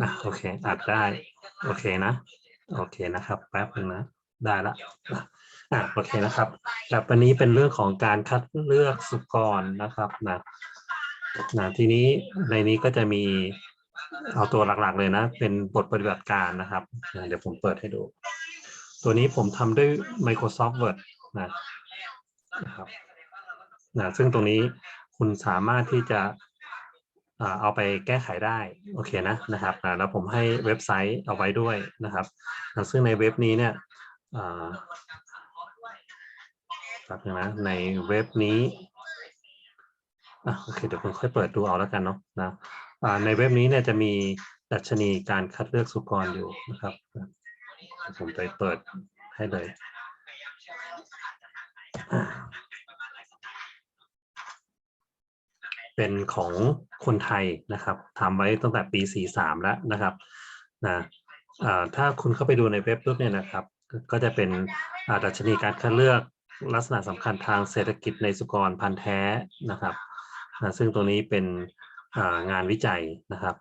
อะโอเคอัดได้โอเคนะ โอเคนะครับแป๊บนึงนะได้ละอะโอเคนะครับแบบวันนี้เป็นเรื่องของการคัดเลือกสุกรนะครับนะนะทีนี้ในนี้ก็จะมีเอาตัวหลักๆเลยนะ เป็นบทปฏิบัติการนะครับนะเดี๋ยวผมเปิดให้ดู ตัวนี้ผมทำด้วย Microsoft Word นะนะครับนะซึ่งตรงนี้คุณสามารถที่จะ เอาไปแก้ไขได้โอเคนะนะครับแล้วผมให้เว็บไซต์เอาไว้ด้วยนะครับซึ่งในเว็บนี้เนี่ยอ่าแป๊บนึงนะในเว็บนี้โอเคเดี๋ยวผมค่อยเปิดดูเอาแล้วกันเนาะนะในเว็บนี้เนี่ยจะมีดัชนีการคัดเลือกสุกรอยู่นะครับ ผมไปเปิดให้เลยอ่า เป็นของคนไทยนะครับทำไว้ตั้งแต่ปี 43 แล้วนะครับนะถ้าคุณเข้าไปดูในเว็บปุ๊บเนี่ยนะครับ ก็จะเป็นอ่าดัชนีการคัดเลือกลักษณะสำคัญทางเศรษฐกิจในสุกรพันธุ์แท้นะครับนะซึ่งตรงนี้เป็นงานวิจัยนะครับ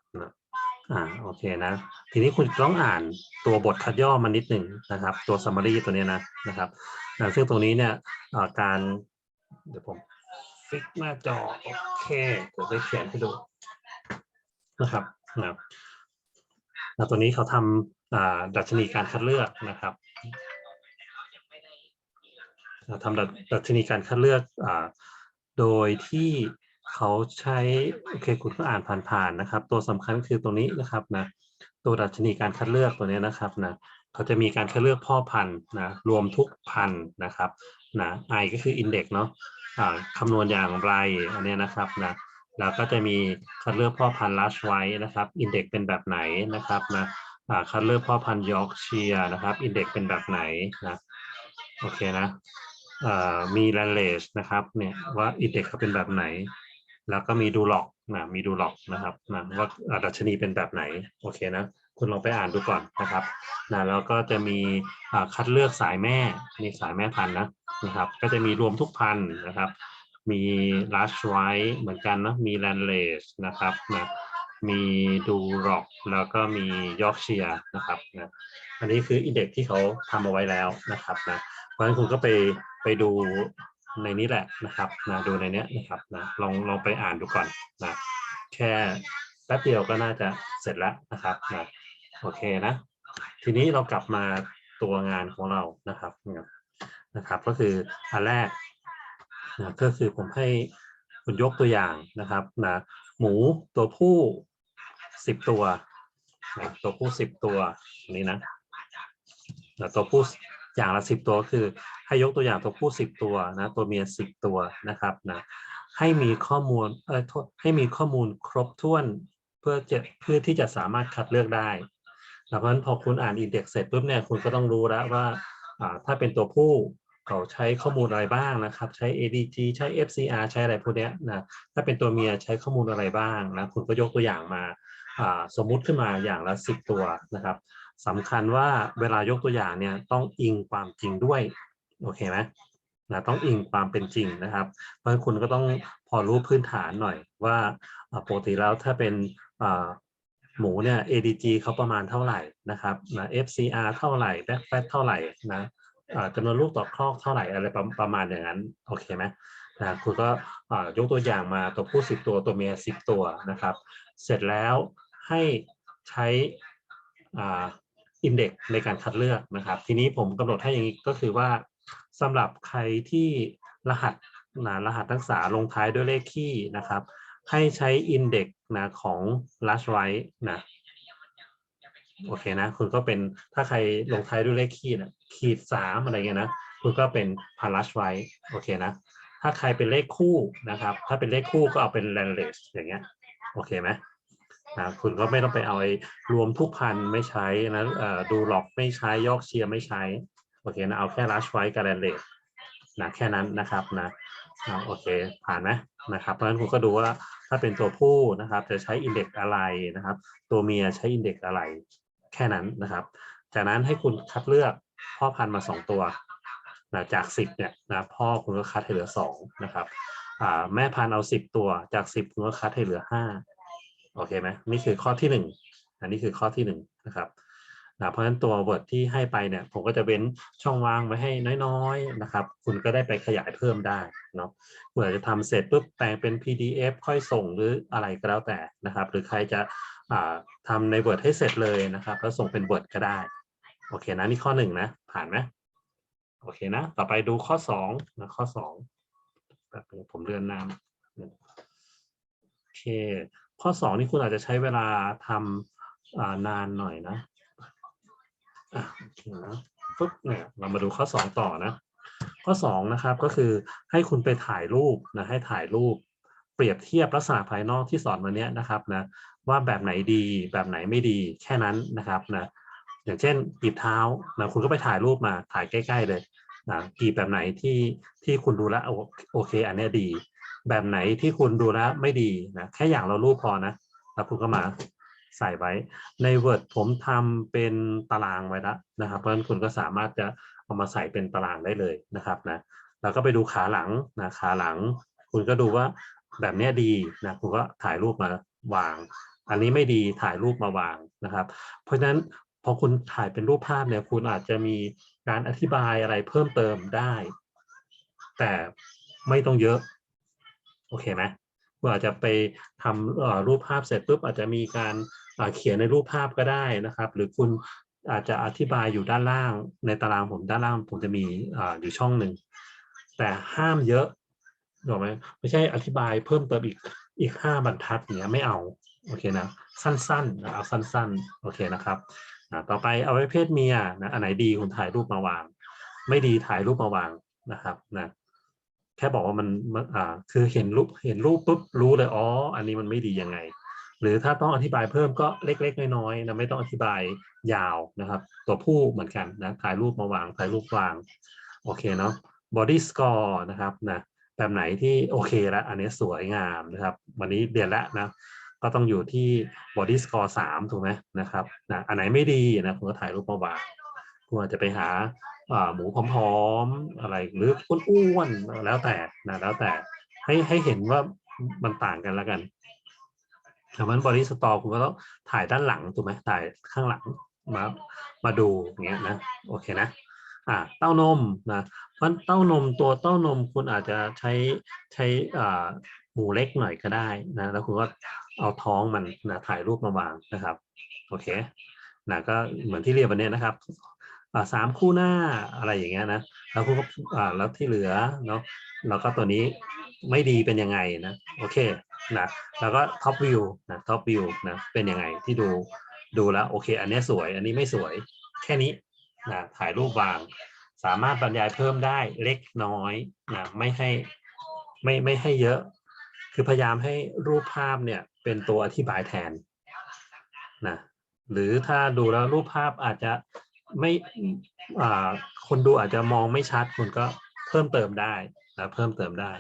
อ่าโอเคนะ ทีนี้คุณต้องอ่านตัวบทคัดย่อมานิดหนึ่งนะครับ ตัว summary ตัวเนี้ยนะนะครับนะซึ่งตรงนี้เนี่ยการเดี๋ยวผม ฟิกหน้าจอ โอเคเดี๋ยวจะเขียนให้ดูนะครับนะแล้วตัวนี้เขาทำดัชนีการคัดเลือกนะครับทำดัชดัชนีการคัดเลือกอโดยที่เขาใช้โอเคคุณก็อ่านผ่านๆนะครับ ตัวสำคัญคือตรงนี้นะครับนะตัวดัชนีการคัดเลือกตัวนี้นะครับนะเขาจะมีการคัดเลือกพ่อพันธุ์นะรวมทุกพันธุ์นะครับนะ I ก็คือ index เนาะ คำนวณอย่างไรอันนี้นะครับนะเราก็จะมีคัดเลือกพ่อพันธุ์ลัชไว้นะครับอินเด็กเป็นแบบไหนนะครับนะคัดเลือกพ่อพันธุ์ยอร์กเชียนะครับอินเด็กเป็นแบบไหนนะโอเคนะมีแลนเลชนะครับเนี่ยว่าอินเด็กเขาเป็นแบบไหน แล้วก็มีดูล็อกนะมีดูล็อกนะครับนะว่าอ่าดัชนีเป็นแบบไหนโอเคนะคุณลองไปอ่านดูก่อนนะครับนะแล้วก็จะมีอ่าคัดเลือกสายแม่นี่สายแม่พันธุ์นะนะครับ ก็จะมีรวมทุกพันธุ์นะครับ มีลัชไว้เหมือนกันนะมีแลนเลสนะครับนะมีดูร็อกแล้วก็มียอร์กเชียนะครับนะอันนี้คืออินเด็กที่เขาทำเอาไว้แล้วนะครับนะเพราะฉะนั้นคุณก็ไปไปดู ในนี้แหละนะครับนะดูในเนี้ยนะครับนะลองลองไปอ่านดูก่อนนะแค่แป๊บเดียวก็น่าจะเสร็จแล้วนะครับนะโอเคนะ ทีนี้เรากลับมาตัวงานของเรานะครับนะครับ ก็คืออันแรกนะก็คือผมให้คุณยกตัวอย่างนะครับนะหมูตัวผู้สิบตัวนะตัวผู้สิบตัวนนี้นะนะตัวผู้ อย่างละสิบตัวคือ ให้ยกตัวอย่างตัวผู้สิบตัวนะตัวเมียสิบตัวนะครับนะให้มีข้อมูลเออให้มีข้อมูลครบถ้วนเพื่อจะเพื่อที่จะสามารถคัดเลือกได้แล้วเพราะฉะนั้นพอคุณอ่านอินเด็กซ์เสร็จปุ๊บเนี่ยคุณก็ต้องรู้แล้วว่าถ้าเป็นตัวผู้เขาใช้ข้อมูลอะไรบ้างนะครับ ใช้ ADG ใช้ FCR ใช้อะไรพวกเนี้ยนะถ้าเป็นตัวเมียใช้ข้อมูลอะไรบ้างนะคุณก็ยกตัวอย่างมาสมมุติขึ้นมาอย่างละสิบตัวนะครับ สำคัญว่าเวลายกตัวอย่างเนี่ยต้องอิงความจริงด้วยโอเคไหมนะต้องอิงความเป็นจริงนะครับ เพราะฉะนั้นคุณก็ต้องพอรู้พื้นฐานหน่อยว่าปกติแล้วถ้าเป็นหมูเนี่ย ADG เขาประมาณเท่าไหร่นะครับนะ FCR เท่าไหร่ Backfat เท่าไหร่นะอ่าจำนวนลูกต่อครอกเท่าไหร่อะไรประประมาณอย่างนั้นโอเคไหมนะคุณก็ยกตัวอย่างมาตัวผู้สิบตัวตัวเมียสิบตัวนะครับ เสร็จแล้วให้ใช้ อินเด็กในการคัดเลือกนะครับ ทีนี้ผมกำหนดให้อย่างนี้ก็คือว่าสำหรับใครที่รหัสนะรหัสนักศึกษาลงท้ายด้วยเลขคี่นะครับ ให้ใช้อินเด็กนะของ last right นะโอเคนะ คุณก็เป็นถ้าใครลงท้ายด้วยเลขขีดอะขีดสามอะไรเงี้ยนะ คุณก็เป็นพารัชไว้โอเคนะ ถ้าใครเป็นเลขคู่นะครับ ถ้าเป็นเลขคู่ก็เอาเป็นแลนเลสอย่างเงี้ย โอเคไหม นะคุณก็ไม่ต้องไปเอาไอ้รวมทุกพันไม่ใช้นะดูหลอกไม่ใช้ยอกเชียร์ไม่ใช้โอเคนะเอาแค่รัชไว้กับแลนเลสนะแค่นั้นนะครับนะโอเคผ่านไหมนะครับเพราะฉะนั้นคุณก็ดูว่าถ้าเป็นตัวผู้นะครับ จะใช้อินเด็กอะไรนะครับ ตัวเมียใช้อินเด็กอะไร แค่นั้นนะครับ จากนั้นให้คุณคัดเลือกพ่อพันธุ์มาสองตัวนะจากสิบเนี่ยนะพ่อคุณก็คัดให้เหลือสองนะครับแม่พันธุ์เอาสิบตัวจากสิบคุณก็คัดให้เหลือห้า โอเคไหมนี่คือข้อที่หนึ่งอันนี้คือข้อที่หนึ่งนะครับนะเพราะฉะนั้นตัว Word ที่ให้ไปเนี่ยผมก็จะเว้นช่องว่างไว้ให้น้อยๆนะครับ คุณก็ได้ไปขยายเพิ่มได้เนาะคุณอาจจะทำเสร็จปุ๊บแปลงเป็น PDF ค่อยส่งหรืออะไรก็แล้วแต่นะครับ หรือใครจะทำใน Word ให้เสร็จเลยนะครับแล้วส่งเป็น Word ก็ได้ โอเคนะนี่ข้อหนึ่งนะ ผ่านไหมโอเคนะ ต่อไปดูข้อสองนะข้อสองผมเลื่อนน้ามโอเค ข้อสองนี่คุณอาจจะใช้เวลาทำานานหน่อยนะอะโอเคนะปุ๊บเนี่ยเรามาดูข้อสองต่อนะ ข้อสองนะครับก็คือให้คุณไปถ่ายรูปนะให้ถ่ายรูปเปรียบเทียบลักษณะภายนอกที่สอนวันนี้นะครับนะว่าแบบไหนดีแบบไหนไม่ดีแค่นั้นนะครับนะอย่างเช่นกีบเท้านะคุณก็ไปถ่ายรูปมาถ่ายใกล้ ๆ เลยนะกีบแบบไหนที่ที่คุณดูแลวโอโอเคอันเนี้ยดี แบบไหนที่คุณดูแลวไม่ดีนะแค่อย่างเรารูปพอนะแล้วคุณก็มาใส่ไว้ ใน Word ผมทำเป็นตารางไว้แล้วนะครับ เพราะฉะนั้นคุณก็สามารถจะเอามาใส่เป็นตารางได้เลยนะครับนะแล้วก็ไปดูขาหลังนะขาหลัง คุณก็ดูว่าแบบนี้ดีนะคุณก็ถ่ายรูปมาวาง อันนี้ไม่ดีถ่ายรูปมาวางนะครับ เพราะฉะนั้นพอคุณถ่ายเป็นรูปภาพเนี่ยคุณอาจจะมีการอธิบายอะไรเพิ่มเติมได้ แต่ไม่ต้องเยอะ อเคไหมคุณอาจจะไปทำรูปภาพเสร็จปุ๊บอาจจะมีการเขียนในรูปภาพก็ได้นะครับ หรือคุณอาจจะอธิบายอยู่ด้านล่างในตารางผมด้านล่างผมจะมีออยู่ช่องหนึ่งแต่ห้ามเยอะถูกไหมไม่ใช่อธิบายเพิ่มเติมอีกอีกห้าบรรทัดเนี้ยไม่เอาโอเคนะสั้นๆเอาสั้นๆโอเคนะครับต่อไปเอาไว้เพศเมียนะอันไหนดีคุณถ่ายรูปมาวาง ไม่ดีถ่ายรูปมาวางนะครับนะ แค่บอกว่ามันอ่าคือเห็นรูปเห็นรูปปุ๊บรู้เลยอ๋ออันนี้มันไม่ดียังไง หรือถ้าต้องอธิบายเพิ่มก็เล็ก ๆ น้อยๆนะไม่ต้องอธิบายยาวนะครับ ตัวผู้เหมือนกันนะถ่ายรูปมาวางถ่ายรูปวางโอเคเนาะ body score นะครับนะแบบไหนที่โอเคแล้วอันนี้สวยงามนะครับ วันนี้เรียนล้วนะก็ต้องอยู่ที่ body score สามถูกไหมนะครับนะอันไหนไม่ดีนะคุณก็ถ่ายรูปมาวางคุณอาจจะไปหา หมูผอมๆอะไรหรืออ้วนๆแล้วแต่นะแล้วแต่ให้ให้เห็นว่ามันต่างกันแล้วกันแต่มันบอดี้สตอคุณก็ต้องถ่ายด้านหลังถูกไหมถ่ายข้างหลังมามาดูอย่างเงี้ยนะโอเคนะอ่าเต้านมนะเพราะเต้านมตัวเต้านมคุณอาจจะใช้ใช้อ่าหมูเล็กหน่อยก็ได้นะแล้วคุณก็เอาท้องมันนะถ่ายรูปมาวางนะครับโอเคนะก็เหมือนที่เรียนวันนี้นะครับ สามคู่หน้าอะไรอย่างเงี้ยนะแล้วคุณก็อ่าแล้วที่เหลือเนาะแล้วก็ตัวนี้ไม่ดีเป็นยังไงนะโอเคนะแล้วก็ท็อปวิวนะท็อปวิวนะเป็นยังไงที่ดูดูแล้วโอเค อันนี้สวย อันนี้ไม่สวยแค่นี้นะถ่ายรูปวาง สามารถบรรยายเพิ่มได้เล็กน้อยนะไม่ให้ไม่ไม่ให้เยอะ คือพยายามให้รูปภาพเนี่ยเป็นตัวอธิบายแทนนะหรือถ้าดูแล้วรูปภาพอาจจะ ไม่อาคนดูอาจจะมองไม่ชัดคุณก็เพิ่มเติมได้นะเพิ่มเติมได้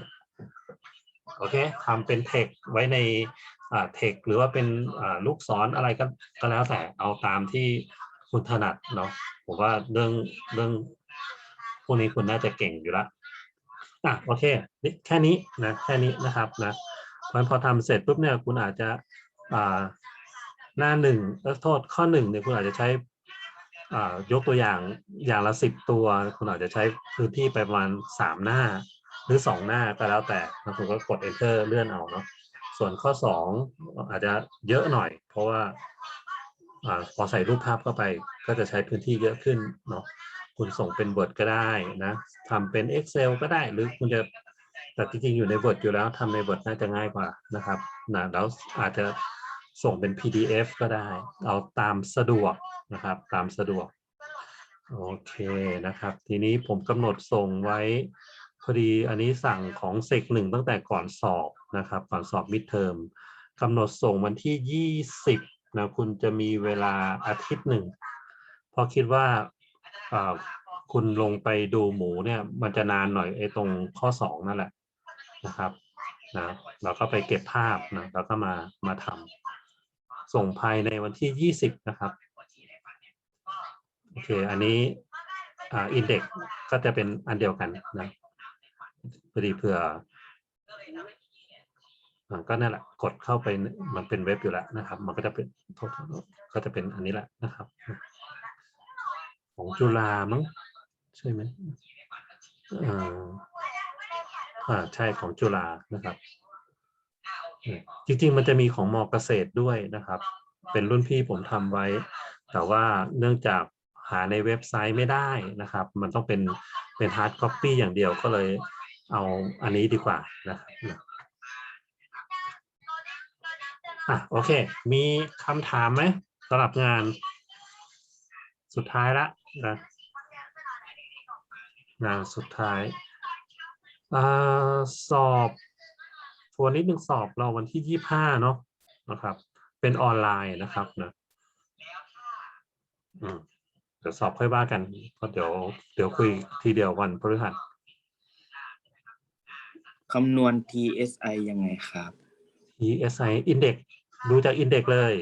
โอเคทำเป็นเทคไว้ในอาเทคหรือว่าเป็นอาลูกศรออะไรก็ก็แล้วแต่เอาตามที่คุณถนัดเนาะผมว่าเรื่องเรื่องพวกนี้คุณน่าจะเก่งอยู่ล้วอะโอเคนี่แค่นี้นะแค่นี้นะครับนะมันพอทำเสร็จปุ๊บเนี่ยคุณอาจจะอาหน้าหนึ่งโทษข้อหนึ่งเนี่ยคุณอาจจะใช้ ยกตัวอย่างอย่างละสิบตัว คุณอาจจะใช้พื้นที่ไปประมาณสามหน้า หรือสองหน้าก็แล้วแต่แล้วคุณก็กด enter เลื่อนเอาเนาะส่วนข้อสองอาจจะเยอะหน่อย เพราะว่าอพอใส่รูปภาพเข้าไปก็จะใช้พื้นที่เยอะขึ้นเนาะคุณส่งเป็น Word ก็ได้นะทำเป็น Excel ก็ได้หรือคุณจะแต่จริงๆอยู่ใน Word อยู่แล้วทำใน Word น่าจะง่ายกว่านะครับนะแล้วอาจจะ ส่งเป็น PDF ก็ได้ เอาตามสะดวกนะครับ ตามสะดวก โอเคนะครับ ทีนี้ผมกำหนดส่งไว้ พอดีอันนี้สั่งของเซกหนึ่งตั้งแต่ก่อนสอบนะครับ ก่อนสอบมิดเทอมกำหนดส่งวันที่ยี่สิบนะคุณจะมีเวลาอาทิตย์หนึ่งเพราะคิดว่าคุณลงไปดูหมูเนี่ยมันจะนานหน่อยไอ้ตรงข้อสองนั่นแหละนะครับนะเราก็ไปเก็บภาพนะแล้วก็มามาทำ ส่งภายในวันที่ยี่สิบนะครับโอเคอันนี้อ่าอินเด็กก็จะเป็นอันเดียวกันนะพอดีเผื่ออก็นั่นแหละกดเข้าไปมันเป็นเว็บอยู่แล้วนะครับ มันก็จะเป็นก็จะเป็นอันนี้แหละนะครับ ของจุฬามั้งใช่ไหมอ่าใช่ของจุฬานะครับ จริง ๆ มันจะมีของมอเกษตรด้วยนะครับ เป็นรุ่นพี่ผมทำไว้ แต่ว่าเนื่องจากหาในเว็บไซต์ไม่ได้นะครับ มันต้องเป็นเป็นฮาร์ดคอปปี้อย่างเดียวก็เลยเอาอันนี้ดีกว่านะครับนะอะโอเค มีคำถามไหมสำหรับงานสุดท้ายละนะงานสุดท้ายอาสอบ ทวนนิดนึงสอบเราวันที่ยี่ห้าเนาะนะครับ เป็นออนไลน์นะครับนะอืมเดี๋ยวสอบค่อยว่ากันเพราะเดี๋ยวเดี๋ยวคุยทีเดียววันพฤหัสคำนวณ TSI ยังไงครับ ESI Index ดูจาก Index เลย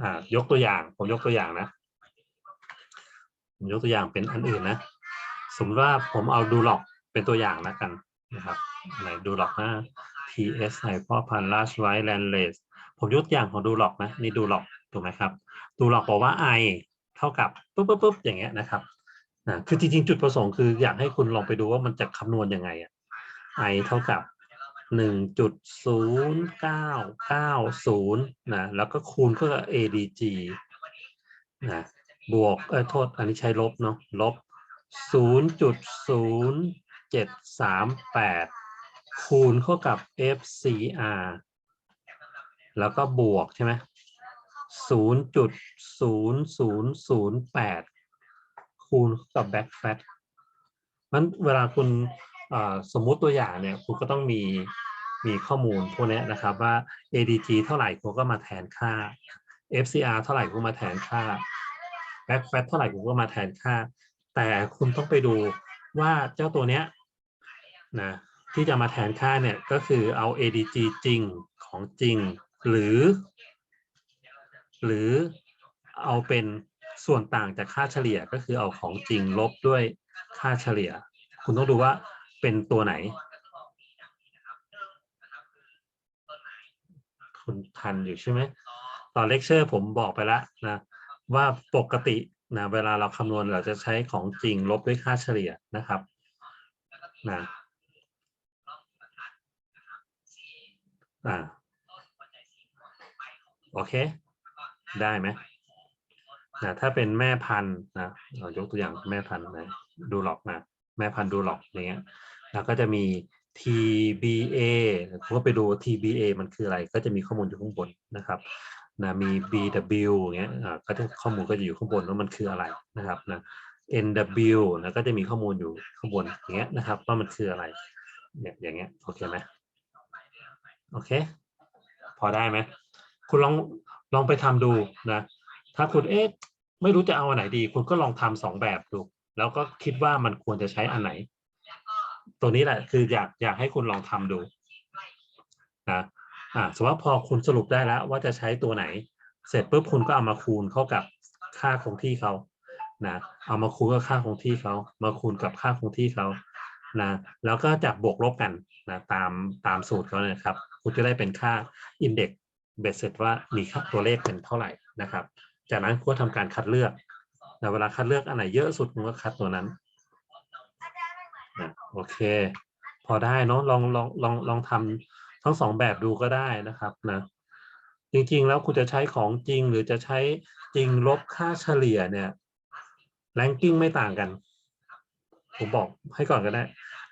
อ่ายกตัวอย่าง ผมยกตัวอย่างนะ ผมยกตัวอย่างเป็นอันอื่นนะ สมมติว่าผมเอาดูหลอกเป็นตัวอย่างแล้วกัน นะครับไหนดูหลอกนะ TSI พ่อพันธุ์ Large White Landless ผมยกตัวอย่างของดูหลอกนะนี่ดูหลอกถูกไหมครับ ดูหลอกบอกว่า I เท่ากับปุ๊บปุ๊บปุ๊บอย่างเงี้ยนะครับนะคือจริงๆ จุดประสงค์คืออยากให้คุณลองไปดูว่ามันจะคำนวณยังไงอะ I เท่ากับหนึ่งจุดศูนย์เก้าเก้าศูนย์นะแล้วก็คูณก็ ADG นะบวกเออโทษอันนี้ใช้ลบเนาะลบศู ดศูนย์เจ็ดสามแปดคูณเข้ากับ FCR แล้วก็บวกใช่ไหมศูนย์จุดศูนย์ศูนย์ศูนย์แปดคูณกับ back fat มันเวลาคุณสมมุติตัวอย่างเนี่ยคุณก็ต้องมีมีข้อมูลพวกนี้นะครับว่า ADG เท่าไหร่คุณก็มาแทนค่า FCR เท่าไหร่คุณมาแทนค่า back fat เท่าไหร่คุณก็มาแทนค่า แต่คุณต้องไปดูว่าเจ้าตัวเนี้ย นะที่จะมาแทนค่าเนี่ยก็คือเอา ADG จริงของจริง หรือ หรือเอาเป็นส่วนต่างจากค่าเฉลี่ยก็คือเอาของจริงลบด้วยค่าเฉลี่ย คุณต้องดูว่าเป็นตัวไหน คุณทันอยู่ใช่ไหมตอนเลคเชอร์ผมบอกไปแล้วนะว่าปกตินะเวลาเราคำนวณเราจะใช้ของจริงลบด้วยค่าเฉลี่ยนะครับนะ อ่าโอเค ได้ไหมนะถ้าเป็นแม่พันธุ์นะเรายกตัวอย่างแม่พันธุ์นะดูหลอกนะแม่พันธุ์ดูหลอกอย่างเงี้ยแล้วก็จะมี TBA ผมก็ไปดู TBA มันคืออะไร ก็จะมีข้อมูลอยู่ข้างบนนะครับนะมี BW อย่างเงี้ยอ่าก็จะข้อมูลก็จะอยู่ข้างบนว่ามันคืออะไรนะครับนะ NW นะก็จะมีข้อมูลอยู่ข้างบนอย่างเงี้ยนะครับ ว่ามันคืออะไรเนี่ยอย่างเงี้ยโอเคไหม โอเค พอได้ไหมคุณลองลองไปทำดูนะ ถ้าคุณเอ๊ะไม่รู้จะเอาอันไหนดี คุณก็ลองทำสองแบบดู แล้วก็คิดว่ามันควรจะใช้อันไหน ตัวนี้แหละคืออยากอยากให้คุณลองทำดูนะอ่าสมมติว่าพอคุณสรุปได้แล้วว่าจะใช้ตัวไหน เสร็จปุ๊บคุณก็เอามาคูณเข้ากับค่าคงที่เขานะเอามาคูณกับค่าคงที่เขามาคูณกับค่าคงที่เขานะแล้วก็จับบวกลบกันนะตามตามสูตรเขาเนี่ยครับ คุณจะได้เป็นค่าอินเด็กเบ็ดเสร็จว่ามีค่าตัวเลขเป็นเท่าไหร่นะครับ จากนั้นคุณก็ทำการคัดเลือกนะเวลาคัดเลือกอันไหนเยอะสุดคุณก็คัดตัวนั้นนะโอเค พอได้เนาะลองลองลองลองทำทั้งสองแบบดูก็ได้นะครับนะจริงๆ แล้วคุณจะใช้ของจริงหรือจะใช้จริงลบค่าเฉลี่ยเนี่ยแรงกิ้งไม่ต่างกัน ผมบอกให้ก่อนก็ได้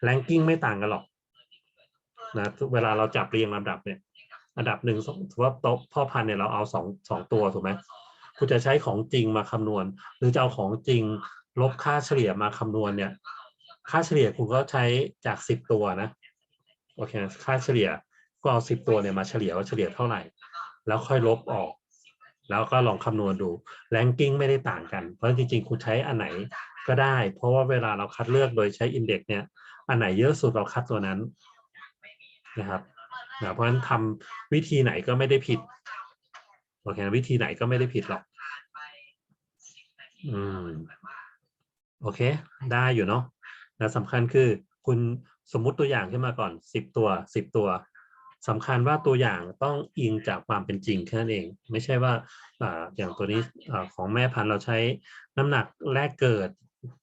แรงกิ้งไม่ต่างกันหรอก นะเวลาเราจับเรียงลำดับเนี่ย อันดับหนึ่งถือว่าโต๊ะพ่อพันธุ์เนี่ยเราเอาสองสองตัวถูกไหมคุณจะใช้ของจริงมาคำนวณ หรือจะเอาของจริงลบค่าเฉลี่ยมาคำนวณเนี่ย ค่าเฉลี่ยคุณก็ใช้จากสิบตัวนะโอเคค่าเฉลี่ยก็เอาสิบตัวเนี่ยมาเฉลี่ยว่าเฉลี่ยเท่าไหร่ แล้วค่อยลบออก แล้วก็ลองคำนวณดูแรงกิ้งไม่ได้ต่างกัน เพราะจริงๆ คุณใช้อันไหนก็ได้ เพราะว่าเวลาเราคัดเลือกโดยใช้อินเด็กซ์เนี่ย อันไหนเยอะสุดเราคัดตัวนั้น นะครับนะเพราะฉะนั้นทำวิธีไหนก็ไม่ได้ผิดโอเคนะวิธีไหนก็ไม่ได้ผิดหรอกอืมโอเค ได้อยู่เนาะแล้วสำคัญคือคุณสมมุติตัวอย่างขึ้นมาก่อนสิบตัวสิบตัวสำคัญว่าตัวอย่างต้องอิงจากความเป็นจริงแค่นั้นเอง ไม่ใช่ว่าออย่างตัวนี้ของแม่พันธุ์เราใช้น้ำหนักแรกเกิด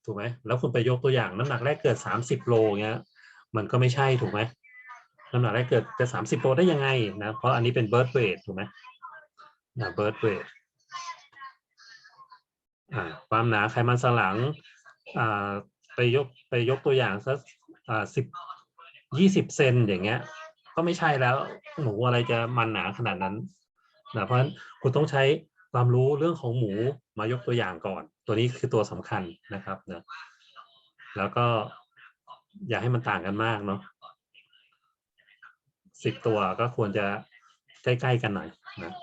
ถูกไหมแล้วคุณไปยกตัวอย่างน้ำหนักแรกเกิด 30 โลเงี้ยมันก็ไม่ใช่ถูกไหม น้ำหนักแรกเกิดจะ 30โลได้ยังไงนะ เพราะอันนี้เป็น birth weight ถูกไหมนะ birth weight ความหนาไขมันสันหลังไปยกไปยกตัวอย่างสักสิบยี่สิบเซนอย่างเงี้ย ก็ไม่ใช่แล้วหมูอะไรจะมันหนาขนาดนั้นนะเพราะฉะนั้นคุณต้องใช้ความรู้เรื่องของหมูมายกตัวอย่างก่อน ตัวนี้คือตัวสำคัญนะครับนะแล้วก็อย่าให้มันต่างกันมากเนาะ สิบตัวก็ควรจะใกล้ๆกันหน่อยนะ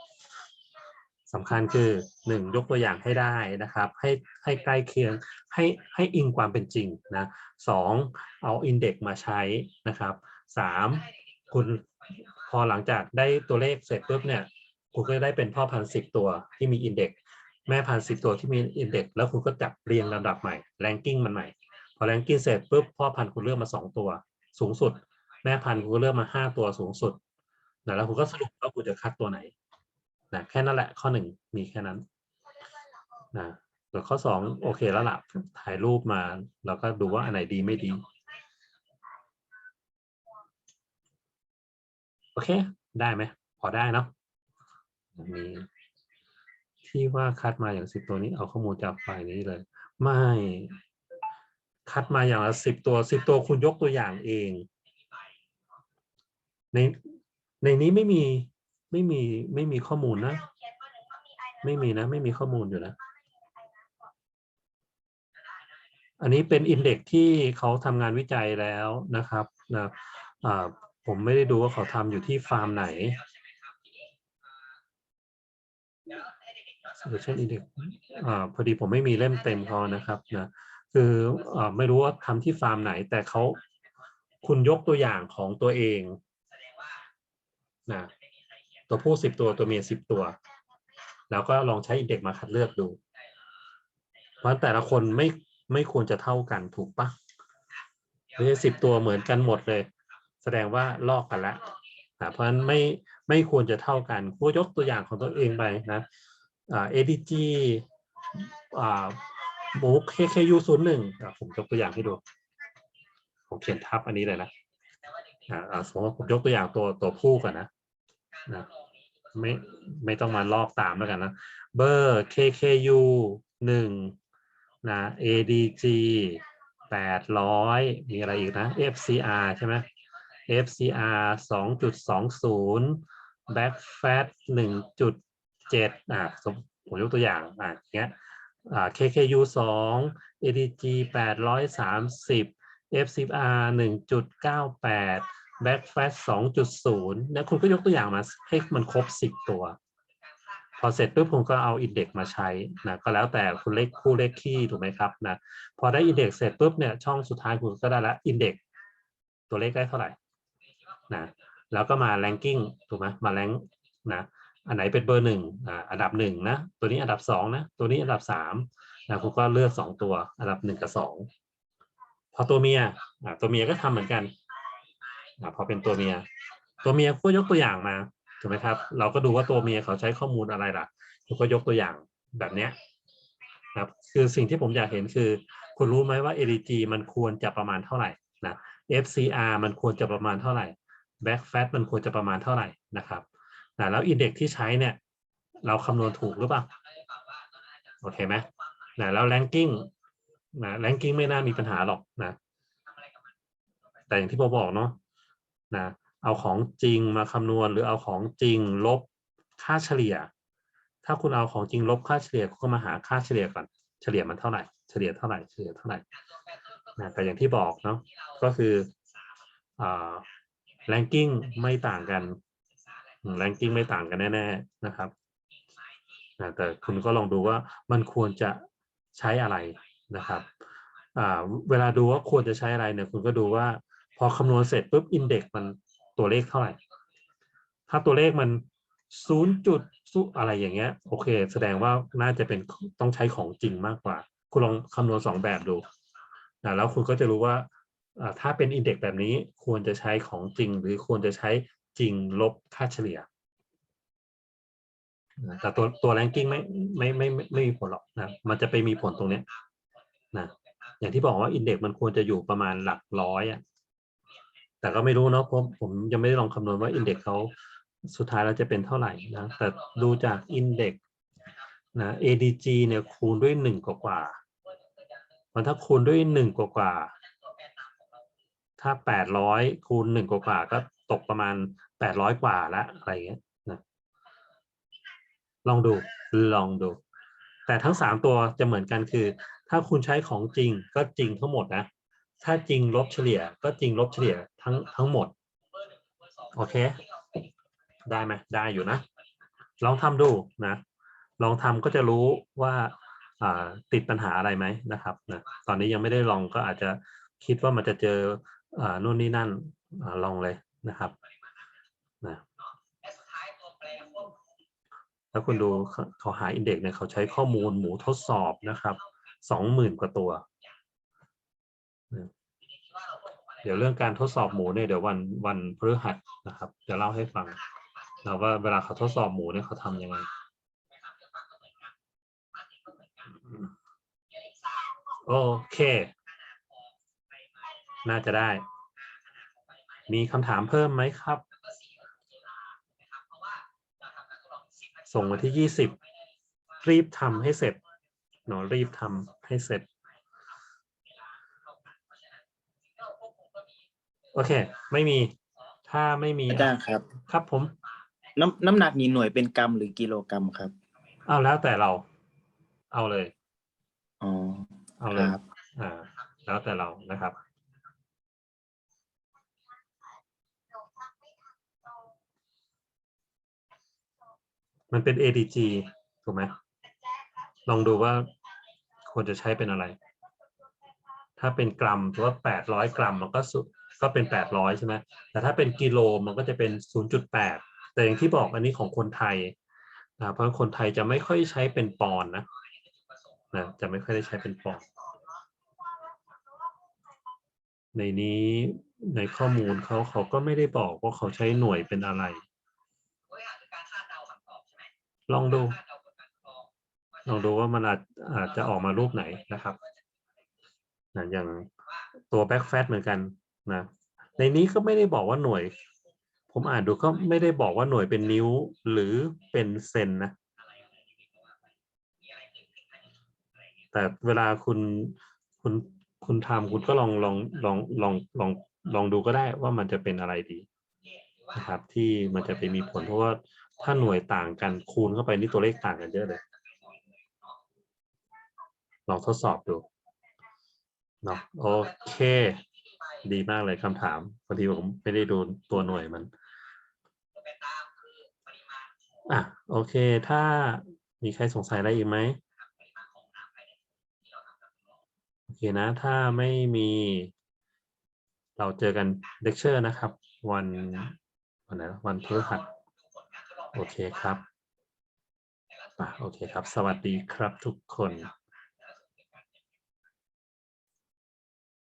สำคัญคือหนึ่งยกตัวอย่างให้ได้นะครับ ให้ให้ใกล้เคียงให้ให้อิงความเป็นจริงนะสองเอาอินเด็กมาใช้นะครับสามคุณพอหลังจากได้ตัวเลขเสร็จปุ๊บเนี่ยคุณก็ได้เป็นพ่อพันสิบตัวที่มีอินเด็กแม่พันสิบตัวที่มีอินเด็กแล้วคุณก็จับเรียงลำดับใหม่แรงกิ้งมันใหม่ พอแรงกิ้งเสร็จปุ๊บพ่อพันคุณเลือกมาสองตัว สูงสุด แม่พันธุ์คุณก็เลือกมาห้าตัวสูงสุดนะแล้วคุณก็สรุปว่าคุณจะคัดตัวไหนนะแค่นั้นแหละข้อหนึ่งมีแค่นั้นนะส่วนข้อสองโอเคแล้วล่ะถ่ายรูปมาแล้วก็ดูว่าอันไหนดีไม่ดี โอเค ได้ไหมพอได้เนาะมีที่ว่าคัดมาอย่างสิบตัวนี้เอาข้อมูลจากไฟล์นี้เลย ไม่ คัดมาอย่างละสิบตัวสิบตัวคุณยกตัวอย่างเอง ในในนี้ไม่มีไม่มีไม่มีข้อมูลนะ ไม่มีนะ ไม่มีข้อมูลอยู่นะ อันนี้เป็นอินเด็กที่เขาทำงานวิจัยแล้วนะครับนะอ่าผมไม่ได้ดูว่าเขาทำอยู่ที่ฟาร์มไหน solution index อ่าพอดีผมไม่มีเล่มเต็มเขานะครับนะคืออ่าไม่รู้ว่าทำที่ฟาร์มไหน แต่เขาคุณยกตัวอย่างของตัวเอง นะตัวผู้สิบตัวตัวเมียสิบตัว แล้วก็ลองใช้อินเด็กมาคัดเลือกดู เพราะแต่ละคนไม่ไม่ควรจะเท่ากันถูกปะไม่ใช่สิบตัวเหมือนกันหมดเลย แสดงว่าลอกกันแล้วอ่าเพราะฉะนั้นไม่ไม่ควรจะเท่ากันผู้ยกตัวอย่างของตัวเองไปนะอ่า ADG อ่าหมู KKU ศูนย์หนึ่งผมยกตัวอย่างให้ดู ผมเขียนทับอันนี้เลยนะสมมติผมยกตัวอย่างตัวตัวผู้ก่อนนะ นะไม่ไม่ต้องมาลอกตามแล้วกันนะเบอร์ KKU หนึ่งนะ ADG แปดร้อยมีอะไรอีกนะ FCR ใช่ไหม FCR สองจุดสองศูนย์ Back Fat หนึ่งจุดเจ็ดอ่าสมผมยกตัวอย่างอ่าอย่างเงี้ยอ่า KKU สอง ADG แปดร้อยสามสิบ FCR หนึ่งจุดเก้าแปด Back Fat สองจุดศูนย์แล้วคุณก็ยกตัวอย่างมาให้มันครบสิบตัว พอเสร็จปุ๊บผมก็เอาอินเด็กมาใช้นะก็แล้วแต่คุณเลขคู่เลขคี่ถูกไหมครับนะพอได้อินเด็กเสร็จปุ๊บเนี่ยช่องสุดท้ายคุณก็ได้ละอินเด็กตัวเลขได้เท่าไหร่นะแล้วก็มาแรงกิ้งถูกไหมมาแรงนะอันไหนเป็นเบอร์หนึ่งอ่าอันดับหนึ่งนะตัวนี้อันดับสองนะตัวนี้อันดับสามนะคุณก็เลือกสองตัวอันดับหนึ่งกับสองพอตัวเมียอ่าตัวเมียก็ทำเหมือนกัน อ่าพอเป็นตัวเมีย ตัวเมียก็ยกตัวอย่างมาถูกไหมครับ เราก็ดูว่าตัวเมียเขาใช้ข้อมูลอะไรล่ะคุณก็ยกตัวอย่างแบบเนี้ยครับคือสิ่งที่ผมอยากเห็นคือ คุณรู้ไหมว่า ADG มันควรจะประมาณเท่าไหร่นะ FCR มันควรจะประมาณเท่าไหร่ Back Fat มันควรจะประมาณเท่าไหร่นะครับนะแล้วอินเด็กที่ใช้เนี่ย เราคำนวณถูกหรือเปล่าโอเคไหมนะแล้ว ranking นะ ranking ไม่น่ามีปัญหาหรอกนะ แต่อย่างที่ผมบอกเนาะ นะเอาของจริงมาคำนวณหรือเอาของจริงลบค่าเฉลี่ย ถ้าคุณเอาของจริงลบค่าเฉลี่ยคุณก็มาหาค่าเฉลี่ยก่อนเฉลี่ยมันเท่าไหร่เฉลี่ยเท่าไหร่เฉลี่ยเท่าไหร่นะแต่อย่างที่บอกเนาะก็คืออ่า ranking ไม่ต่างกัน ranking ไม่ต่างกันแน่ๆนะครับนะแต่คุณก็ลองดูว่ามันควรจะใช้อะไรนะครับเวลาดูว่าควรจะใช้อะไรเนี่ยคุณก็ดูว่า พอคำนวณเสร็จปุ๊บอินเด็กมันตัวเลขเท่าไหร่ ถ้าตัวเลขมันศูนย์จุดอะไรอย่างเงี้ย โอเค แสดงว่าน่าจะเป็นต้องใช้ของจริงมากกว่า คุณลองคำนวณสองแบบดูนะแล้วคุณก็จะรู้ว่าถ้าเป็นอินเด็กแบบนี้ควรจะใช้ของจริง หรือควรจะใช้จริงลบค่าเฉลี่ยแต่ตัวตัว ranking ไม่ไม่ไม่ไม่ไม่มีผลหรอกนะมันจะไปมีผลตรงเนี้ยนะอย่างที่บอกว่าอินเด็กมันควรจะอยู่ประมาณหลักร้อยอะ แต่ก็ไม่รู้เนาะเพราะผมยังไม่ได้ลองคำนวณว่าอินเด็กเขาสุดท้ายแล้วจะเป็นเท่าไหร่นะ แต่ดูจากอินเด็กนะ ADG เนี่ยคูณด้วยหนึ่งกว่ามันถ้าคูณด้วยหนึ่งกว่า ถ้าแปดร้อยคูณหนึ่งกว่าก็ตกประมาณแปดร้อยกว่าละอะไรเงี้ยนะลองดูลองดู แต่ทั้งสามตัวจะเหมือนกันคือ ถ้าคุณใช้ของจริงก็จริงทั้งหมดนะ ถ้าจริงลบเฉลี่ยก็จริงลบเฉลี่ยทั้งทั้งหมด โอเค ได้ไหมได้อยู่นะ ลองทำดูนะ ลองทำก็จะรู้ว่าติดปัญหาอะไรไหมนะครับนะตอนนี้ยังไม่ได้ลองก็อาจจะคิดว่ามันจะเจออนู่นนี่นั่นอลองเลยนะครับนะแล้วคุณดูเขาเขาหาอินเด็กซ์เนี่ยเขาใช้ข้อมูลหมูทดสอบนะครับสองหมื่นกว่าตัวนะเดี๋ยวเรื่องการทดสอบหมูเนี่ยเดี๋ยววันวันพฤหัสนะครับจะเล่าให้ฟังนะว่าเวลาเขาทดสอบหมูเนี่ยเขาทำยังไงโอเค น่าจะได้ มีคำถามเพิ่มไหมครับ ส่งมาที่ยี่สิบรีบทำให้เสร็จเนาะรีบทำให้เสร็จ โอเค ไม่มี ถ้าไม่มีอาจารย์ครับ ครับผม น้ำน้ำหนักนี้หน่วยเป็นกรัมหรือกิโลกรัมครับ เอาแล้วแต่เรา เอาเลย อ๋อเอาเลยครับ อ่า แล้วแต่เรานะครับ มันเป็น ADG ถูกไหมลองดูว่าควรจะใช้เป็นอะไร ถ้าเป็นกรัมถือว่าแปดร้อยกรัมมันก็สุก็เป็นแปดร้อยใช่ไหมแต่ถ้าเป็นกิโลมันก็จะเป็นศูนย์จุดแปดแต่อย่างที่บอกอันนี้ของคนไทยนะเพราะคนไทยจะไม่ค่อยใช้เป็นปอนนะนะจะไม่ค่อยได้ใช้เป็นปอนในนี้ในข้อมูลเขาเขาก็ไม่ได้บอกว่าเขาใช้หน่วยเป็นอะไร ลองดู ลองดูว่ามันอาจอาจจะออกมารูปไหนนะครับ นะอย่างตัว back fat เหมือนกันนะในนี้ก็ไม่ได้บอกว่าหน่วย ผมอ่านดูก็ไม่ได้บอกว่าหน่วยเป็นนิ้วหรือเป็นเซนนะ แต่เวลาคุณคุณคุณทำคุณก็ลองลองลองลองลองลองดูก็ได้ว่ามันจะเป็นอะไรดีนะครับ ที่มันจะไปมีผลเพราะว่าถ้าหน่วยต่างกันคูณเข้าไปนี่ตัวเลขต่างกันเยอะเลยลองทดสอบดู เนาะโอเค ดีมากเลยคำถามพอดีผมไม่ได้ดูตัวหน่วยมันอะโอเค ถ้ามีใครสงสัยอะไรอีกไหมโอเคนะ ถ้าไม่มี เราเจอกันเลคเชอร์นะครับ วันวันไหนนะวันพฤหัสโอเคครับอะโอเคครับ สวัสดีครับทุกคน